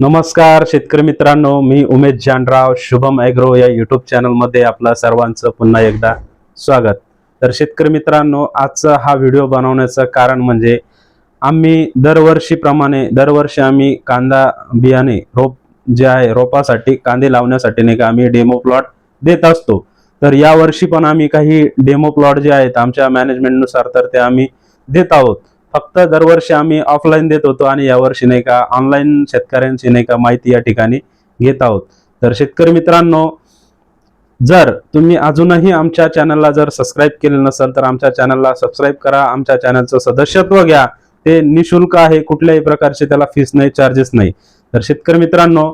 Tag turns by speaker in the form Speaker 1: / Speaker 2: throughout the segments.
Speaker 1: नमस्कार शेतकरी मित्रांनो मी उमेश जानराव शुभम ॲग्रो या युट्यूब चॅनलमध्ये आपलं सर्वांचं पुन्हा एकदा स्वागत. तर शेतकरी मित्रांनो आजचा हा व्हिडिओ बनवण्याचं कारण म्हणजे आम्ही दरवर्षीप्रमाणे दरवर्षी आम्ही कांदा बियाणे रोप जे आहे रोपासाठी कांदे लावण्यासाठी नाही का आम्ही डेमो प्लॉट देत असतो. तर यावर्षी पण आम्ही काही डेमो प्लॉट जे आहेत आमच्या मॅनेजमेंटनुसार तर ते आम्ही देत आहोत. फक्त दरवर्षी आम्ही ऑफलाईन देत होतो आणि यावर्षी नाही का ऑनलाईन शेतकऱ्यांची नाही का माहिती या ठिकाणी घेत आहोत. तर शेतकरी मित्रांनो जर तुम्ही अजूनही आमच्या चॅनलला जर सबस्क्राईब केले नसेल तर आमच्या चॅनलला सबस्क्राईब करा. आमच्या चॅनलचं सदस्यत्व घ्या. ते निशुल्क आहे. कुठल्याही प्रकारचे त्याला फीस नाही चार्जेस नाही. तर शेतकरी मित्रांनो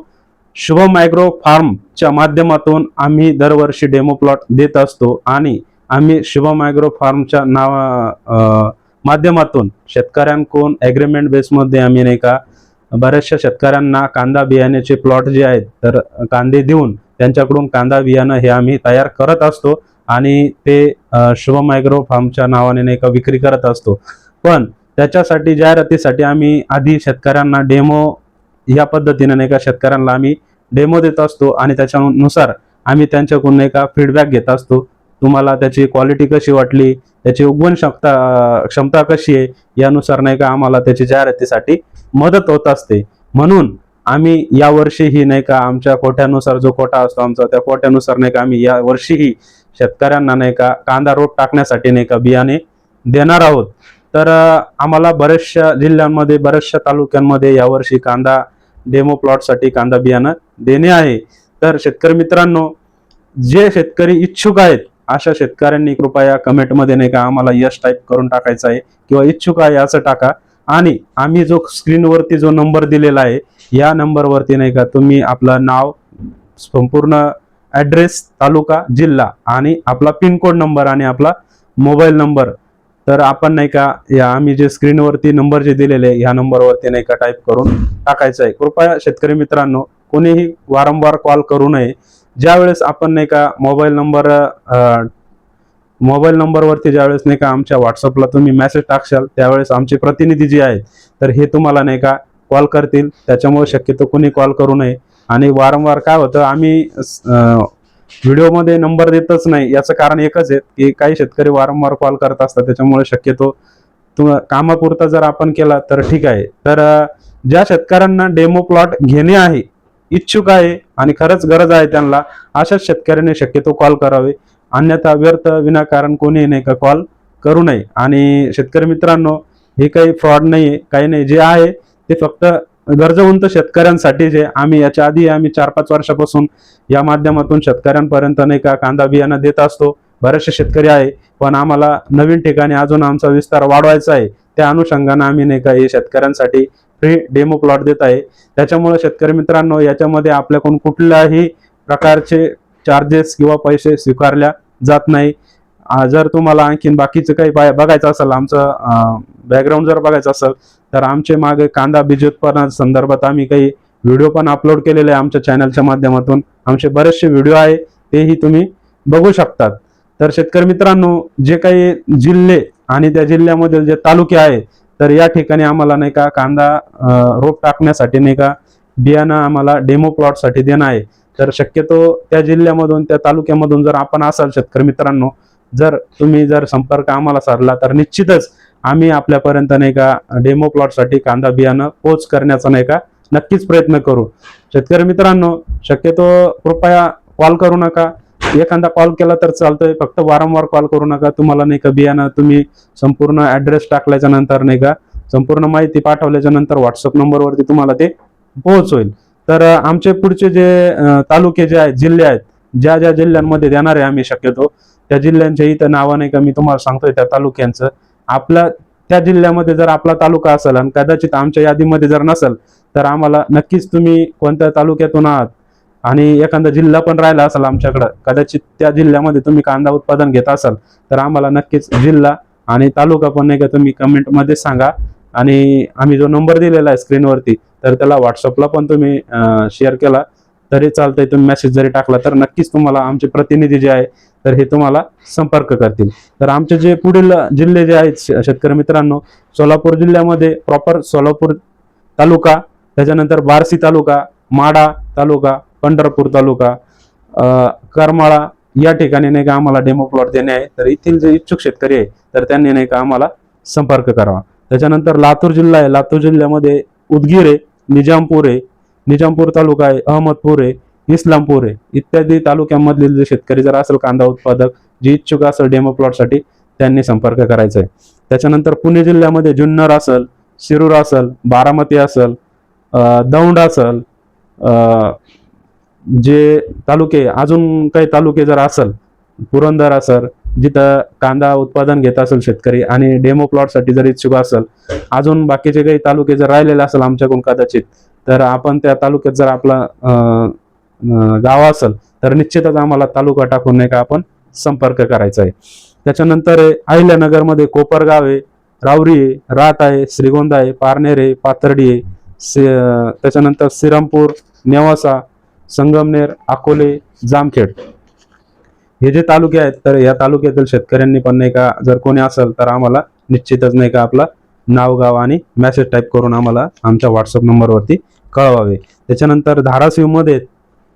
Speaker 1: शुभम मायक्रो फार्मच्या माध्यमातून आम्ही दरवर्षी डेमो प्लॉट देत असतो आणि आम्ही शुभम ॲग्रो फार्मच्या नावा माध्यमातून शेतकऱ्यांकडून ॲग्रीमेंट बेसमध्ये आम्ही नाही का बऱ्याचशा शेतकऱ्यांना कांदा बियाण्याचे प्लॉट जे आहेत तर कांदे देऊन त्यांच्याकडून कांदा बियाणं हे आम्ही तयार करत असतो आणि ते शुभ शुभम फार्मच्या नावाने नाही का विक्री करत असतो. पण त्याच्यासाठी जाहिरातीसाठी आम्ही आधी शेतकऱ्यांना डेमो या पद्धतीने नाही का शेतकऱ्यांना आम्ही डेमो देत असतो आणि त्याच्यानुसार आम्ही त्यांच्याकडून नाही का फीडबॅक घेत असतो. तुम्हाला त्याची क्वालिटी कशी वाटली त्याची उगवण क्षमता क्षमता कशी आहे यानुसार नाही का आम्हाला त्याची जाहिरातीसाठी मदत होत असते. म्हणून आम्ही यावर्षीही नाही का आमच्या कोट्यानुसार जो कोटा असतो आमचा त्या कोट्यानुसार नाही का आम्ही या वर्षीही शेतकऱ्यांना नाही का कांदा रोप टाकण्यासाठी नाही का बियाणे देणार आहोत. तर आम्हाला बऱ्याचशा जिल्ह्यांमध्ये बऱ्याचशा तालुक्यांमध्ये यावर्षी कांदा डेमो प्लॉटसाठी कांदा बियाणं देणे आहे. तर शेतकरी मित्रांनो जे शेतकरी इच्छुक आहेत अशा शेतकऱ्यांनी कृपया कमेंटमध्ये नाही का आम्हाला यश टाईप करून टाकायचं आहे किंवा इच्छुक आहे असं टाका. आणि आम्ही जो स्क्रीनवरती जो नंबर दिलेला आहे या नंबरवरती नाही का तुम्ही आपलं नाव संपूर्ण ॲड्रेस तालुका जिल्हा आणि आपला पिनकोड नंबर आणि आपला मोबाईल नंबर. तर आपण नाही का या आम्ही जे स्क्रीनवरती नंबर जे दिलेले आहे, ह्या नंबरवरती नाही का टाईप करून टाकायचं आहे. कृपया शेतकरी मित्रांनो कोणीही वारंवार कॉल करू नये. ज्यावेळेस आपण नाही का मोबाईल नंबर मोबाईल नंबरवरती ज्यावेळेस नाही का आमच्या व्हॉट्सअपला तुम्ही मेसेज टाकशाल त्यावेळेस आमचे प्रतिनिधी जे आहेत तर हे तुम्हाला नाही का कॉल करतील. त्याच्यामुळे शक्यतो कोणी कॉल करू नये. आणि वारंवार काय होतं आम्ही व्हिडिओमध्ये नंबर देतच नाही. याचं कारण एकच आहे की काही शेतकरी वारंवार कॉल करत असतात. त्याच्यामुळे शक्यतो तुम कामापुरता जर आपण केला तर ठीक आहे. तर ज्या शेतकऱ्यांना डेमो प्लॉट घेणे आहे इच्छुक आहे आणि खरंच गरज आहे त्यांना अशाच शेतकऱ्यांनी शक्यतो कॉल करावे. अन्यथा व्यर्थ विनाकारण कोणी नाही का कॉल करू नये. आणि शेतकरी मित्रांनो हे काही फ्रॉड नाही आहे काही नाही. जे आहे ते फक्त गरजवंत शेतकऱ्यांसाठी जे आम्ही याच्या आधी आम्ही चार पाच वर्षापासून या माध्यमातून शेतकऱ्यांपर्यंत नाही का कांदा बियाणं देत असतो. बरेचसे शेतकरी आहे पण आम्हाला नवीन ठिकाणी अजून आमचा विस्तार वाढवायचा आहे. त्या अनुषंगाने आम्ही नाही का हे शेतकऱ्यांसाठी फ्री डेमो प्लॉट देत आहे. त्याच्यामुळे शेतकरी मित्रांनो याच्यामध्ये आपल्याकडून कुठल्याही प्रकारचे चार्जेस किंवा पैसे स्वीकारल्या जात नाही. जर तुम्हाला आणखीन बाकीचं काही बघायचं असेल आमचं बॅकग्राऊंड जर बघायचं असेल तर आमचे मागे कांदा बीज उत्पादना संदर्भात आम्ही काही व्हिडिओ पण अपलोड केलेले आहे आमच्या चॅनलच्या माध्यमातून. आमचे बरेचसे व्हिडिओ आहे तेही तुम्ही बघू शकतात. तर शेतकरी मित्रांनो जे काही जिल्हे आणि त्या जिल्ह्यामधील जे तालुके आहे तर या ठिकाणी आम्हाला नाही का कांदा रोप टाकण्यासाठी नाही का बियाणं आम्हाला डेमो प्लॉटसाठी देणं आहे. तर शक्यतो त्या जिल्ह्यामधून त्या तालुक्यामधून जर आपण असाल शेतकरी मित्रांनो जर तुम्ही जर संपर्क आम्हाला साधला तर निश्चितच आम्ही आपल्यापर्यंत नाही का डेमो प्लॉटसाठी कांदा बियाणं पोच करण्याचा नाही का नक्कीच प्रयत्न करू. शेतकरी मित्रांनो शक्यतो कृपया कॉल करू नका. एखादा कॉल केला तर चालतोय. फक्त वारंवार कॉल करू नका. तुम्हाला नाही का बियाणं तुम्ही संपूर्ण ऍड्रेस टाकल्याच्या नंतर नाही का संपूर्ण माहिती पाठवल्याच्या नंतर व्हॉट्सअप नंबरवरती तुम्हाला ते पोहोच होईल तर आमचे पुढचे जे तालुके जे आहेत जिल्हे आहेत ज्या ज्या जिल्ह्यांमध्ये देणार आहे आम्ही शक्यतो त्या जिल्ह्यांच्या इथं नावं नाही का मी तुम्हाला सांगतोय त्या तालुक्यांचं. आपला त्या जिल्ह्यामध्ये जर आपला तालुका असेल आणि कदाचित आमच्या यादीमध्ये जर नसेल तर आम्हाला नक्कीच तुम्ही कोणत्या तालुक्यातून आहात आणि एखादा जिल्हा पण राहिला असेल आमच्याकडं कदाचित त्या जिल्ह्यामध्ये तुम्ही कांदा उत्पादन घेत असाल तर आम्हाला नक्कीच जिल्हा आणि तालुका पण नाही का तुम्ही कमेंटमध्ये सांगा. आणि आम्ही जो नंबर दिलेला आहे स्क्रीनवरती तर त्याला व्हॉट्सअपला पण तुम्ही शेअर केला. तरी चालतंय तुम्ही मेसेज जरी टाकला तर नक्कीच तुम्हाला आमचे प्रतिनिधी जे आहे तर हे तुम्हाला संपर्क करतील. तर आमचे जे पुढील जिल्हे जे आहेत शेतकरी मित्रांनो सोलापूर जिल्ह्यामध्ये प्रॉपर सोलापूर तालुका त्याच्यानंतर बार्शी तालुका माडा तालुका पंढरपूर तालुका करमाळा या ठिकाणी नाही का आम्हाला डेमो प्लॉट देणे आहे. तर येथील जे इच्छुक शेतकरी आहे तर त्यांनी नाही का आम्हाला संपर्क करावा. त्याच्यानंतर लातूर जिल्हा आहे. लातूर जिल्ह्यामध्ये उदगीर आहे निजामपूर आहे निजामपूर तालुका आहे अहमदपूर आहे इस्लामपूर आहे. इत्यादी तालुक्यांमधील जे शेतकरी जर असेल कांदा उत्पादक जे इच्छुक असेल डेमो प्लॉटसाठी त्यांनी संपर्क करायचा आहे त्याच्यानंतर पुणे जिल्ह्यामध्ये जुन्नर असेल शिरूर असेल बारामती असेल दौंड असेल जे तालुके अजून काही तालुके जर असेल पुरंदर असेल जिथं कांदा उत्पादन घेत असेल शेतकरी आणि डेमो प्लॉटसाठी जर इच्छुक असेल अजून बाकीचे काही तालुके जर राहिलेले असेल आमच्याकडून कदाचित तर आपण त्या तालुक्यात जर आपला गाव असेल तर निश्चितच आम्हाला तालुका टाकून नाही का आपण संपर्क करायचा आहे. त्याच्यानंतर आहे अहिल्यानगरमध्ये कोपरगाव आहे रावरी आहे रात आहे श्रीगोंदा आहे पारनेर आहे पाथर्डी आहे त्याच्यानंतर श्रीरामपूर नेवासा संगमनेर अकोले जामखेड. हे जे तालुके आहेत तर या तालुक्यातील शेतकऱ्यांनी पण नाही का जर कोणी असेल तर आम्हाला निश्चितच नाही का आपला नाव गाव आणि मेसेज टाईप करून आम्हाला आमच्या व्हॉट्सअप नंबरवरती कळवावे. त्याच्यानंतर धाराशिवमध्ये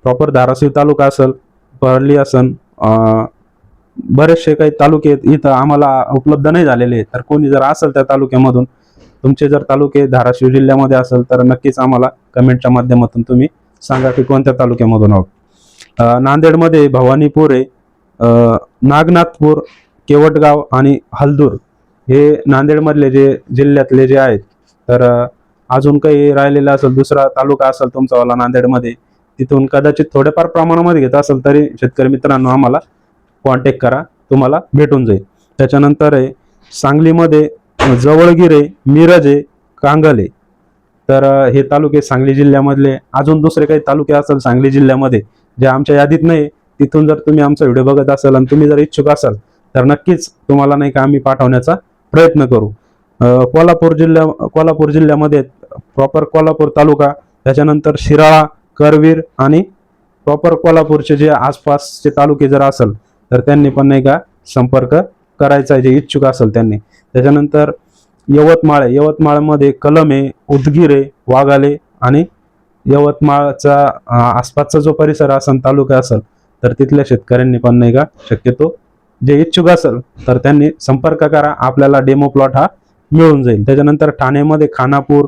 Speaker 1: प्रॉपर धाराशिव तालुका असेल परली असन बरेचसे काही तालुके आहेत इथं आम्हाला उपलब्ध नाही झालेले तर कोणी जर असेल त्या तालुक्यामधून तुमचे जर तालुके धाराशिव जिल्ह्यामध्ये असेल तर नक्कीच आम्हाला कमेंटच्या माध्यमातून तुम्ही सांगा की कोणत्या तालुक्यामधून आहोत? नांदेडमध्ये भवानीपूर आहे नागनाथपूर केवटगाव आणि हलदूर हे नांदेडमधले जे जिल्ह्यातले जे आहेत. तर अजून काही राहिलेलं असेल दुसरा तालुका असेल तुमचावाला नांदेडमध्ये तिथून कदाचित थोड्याफार प्रमाणामध्ये घेत असेल तरी शेतकरी मित्रांनो आम्हाला कॉन्टॅक्ट करा तुम्हाला भेटून जाईल. त्याच्यानंतर आहे सांगलीमध्ये जवळगिरे मिरजे मिरज आहे कांगल आहे. तर हे तालुके सांगली जिल्ह्यामधले अजून दुसरे काही तालुके असेल सांगली जिल्ह्यामध्ये जे आमच्या यादीत नाही तिथून जर तुम्ही आमचा व्हिडिओ बघत असाल आणि तुम्ही जर इच्छुक असाल तर नक्कीच तुम्हाला नाही का आम्ही पाठवण्याचा प्रयत्न करू. कोल्हापूर जिल्ह्या कोल्हापूर जिल्ह्यामध्ये प्रॉपर कोल्हापूर तालुका त्याच्यानंतर शिराळा करवीर आणि प्रॉपर कोल्हापूरचे जे आसपासचे तालुके जर असेल तर त्यांनी पण नाही का संपर्क करायचा आहे जे इच्छुक असेल त्यांनी. त्याच्यानंतर यवतमाळ आहे. यवतमाळमध्ये कलम आहे उदगीर आहे वाघाले आणि यवतमाळचा आसपासचा जो परिसर असेल तालुका असेल तर तिथल्या शेतकऱ्यांनी पण नाही का शक्यतो जे इच्छुक असेल तर त्यांनी संपर्क करा. आपल्याला डेमो प्लॉट हा मिळून जाईल. त्याच्यानंतर ठाण्यामध्ये खानापूर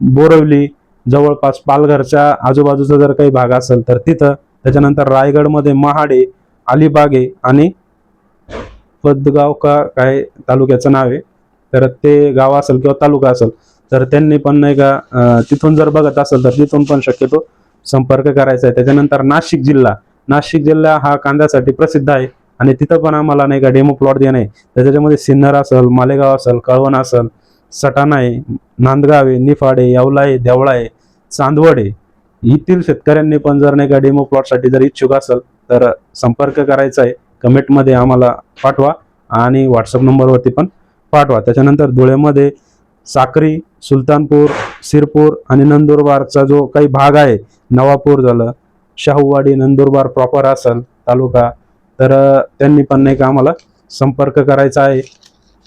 Speaker 1: बोरवली जवळपास पालघरच्या आजूबाजूचा जर काही भाग असेल तर तिथं. त्याच्यानंतर रायगडमध्ये महाडे अलिबागे आणि पदगाव का काय तालुक्याचं नाव आहे? तर ते गाव असेल किंवा तालुका असेल तर त्यांनी पण नाही का तिथून जर बघत असेल तर तिथून पण शक्यतो संपर्क करायचा आहे. त्याच्यानंतर नाशिक जिल्हा नाशिक जिल्हा हा कांद्यासाठी प्रसिद्ध आहे आणि तिथं पण आम्हाला नाही का डेमो प्लॉट देणे आहे. त्याच्यामध्ये सिन्नर असेल मालेगाव असेल कळवण असेल सटाणा आहे नांदगाव आहे निफाडे आहे आहे देवळा आहे चांदवड आहे. येथील शेतकऱ्यांनी पण जर नाही का डेमो प्लॉटसाठी जर इच्छुक असेल तर संपर्क करायचा आहे. कमेंटमध्ये आम्हाला पाठवा आणि व्हॉट्सअप नंबरवरती पण पाठवा. त्याच्यानंतर धुळ्यामध्ये साक्री सुलतानपूर सिरपूर आणि नंदुरबारचा जो काही भाग आहे नवापूर झालं शाहूवाडी नंदुरबार प्रॉपर असेल तालुका तर त्यांनी पण नाही का आम्हाला संपर्क करायचा आहे.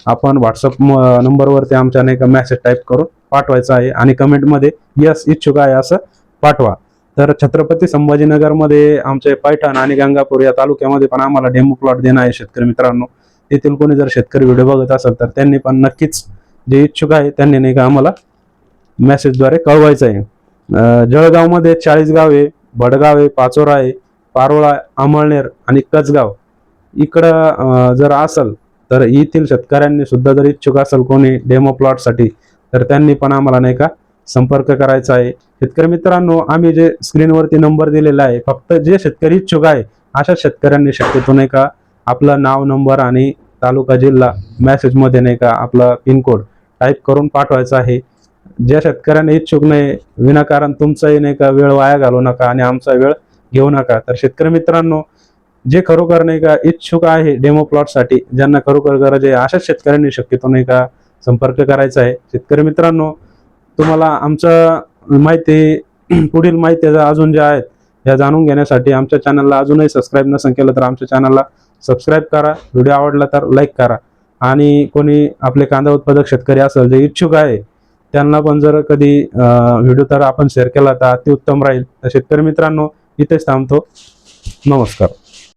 Speaker 1: आपण व्हॉट्सअप नंबरवरती आमच्या नाही का मेसेज टाईप करून पाठवायचा आहे आणि कमेंटमध्ये यस इच्छुक आहे असं पाठवा. तर छत्रपती संभाजीनगरमध्ये आमचे पैठण आणि गंगापूर या तालुक्यामध्ये पण आम्हाला डेमो प्लॉट देणं आहे शेतकरी मित्रांनो. येथील कोणी जर शेतकरी व्हिडिओ बघत असेल तर त्यांनी पण नक्कीच जे इच्छुक आहे त्यांनी नाही का आम्हाला मेसेजद्वारे कळवायचं आहे. जळगावमध्ये चाळीसगाव आहे भडगाव आहे पाचोरा आहे पारोळा अमळनेर आणि कचगाव इकडं जर असेल तर येथील शेतकऱ्यांनी सुद्धा जर इच्छुक असेल कोणी डेमो प्लॉटसाठी तर त्यांनी पण आम्हाला नाही का संपर्क करायचा आहे. शेतकरी मित्रांनो आम्ही जे स्क्रीनवरती नंबर दिलेला आहे फक्त जे शेतकरी इच्छुक आहे अशा शेतकऱ्यांनी शक्यतो नाही का आपलं नाव नंबर आणि तालुका जिल्हा मेसेजमध्ये नाही का आपला पिनकोड टाईप करून पाठवायचा आहे. ज्या शेतकऱ्यांना इच्छुक नाही विनाकारण तुमचाही नाही का वेळ वाया घालू नका आणि आमचा वेळ घेऊ नका. तर शेतकरी मित्रांनो जे खरोखर नाही का इच्छुक आहे डेमो प्लॉटसाठी ज्यांना खरोखर गरज आहे अशाच शेतकऱ्यांनी शक्यतो नाही का संपर्क करायचा आहे. शेतकरी मित्रांनो तुम्हाला आमचं माहिती पुढील माहिती अजून ज्या आहेत ह्या जाणून घेण्यासाठी आमच्या चॅनलला अजूनही सबस्क्राईब नसेल केलं तर आमच्या चॅनलला सबस्क्राईब करा. व्हिडिओ आवडला तर लाईक करा. आणि कोणी आपले कांदा उत्पादक शेतकरी असेल जे इच्छुक आहे त्यांना पण जर कधी व्हिडिओ तर आपण शेअर केला तर अति उत्तम राहील. तर शेतकरी मित्रांनो इथेच थांबतो. नमस्कार.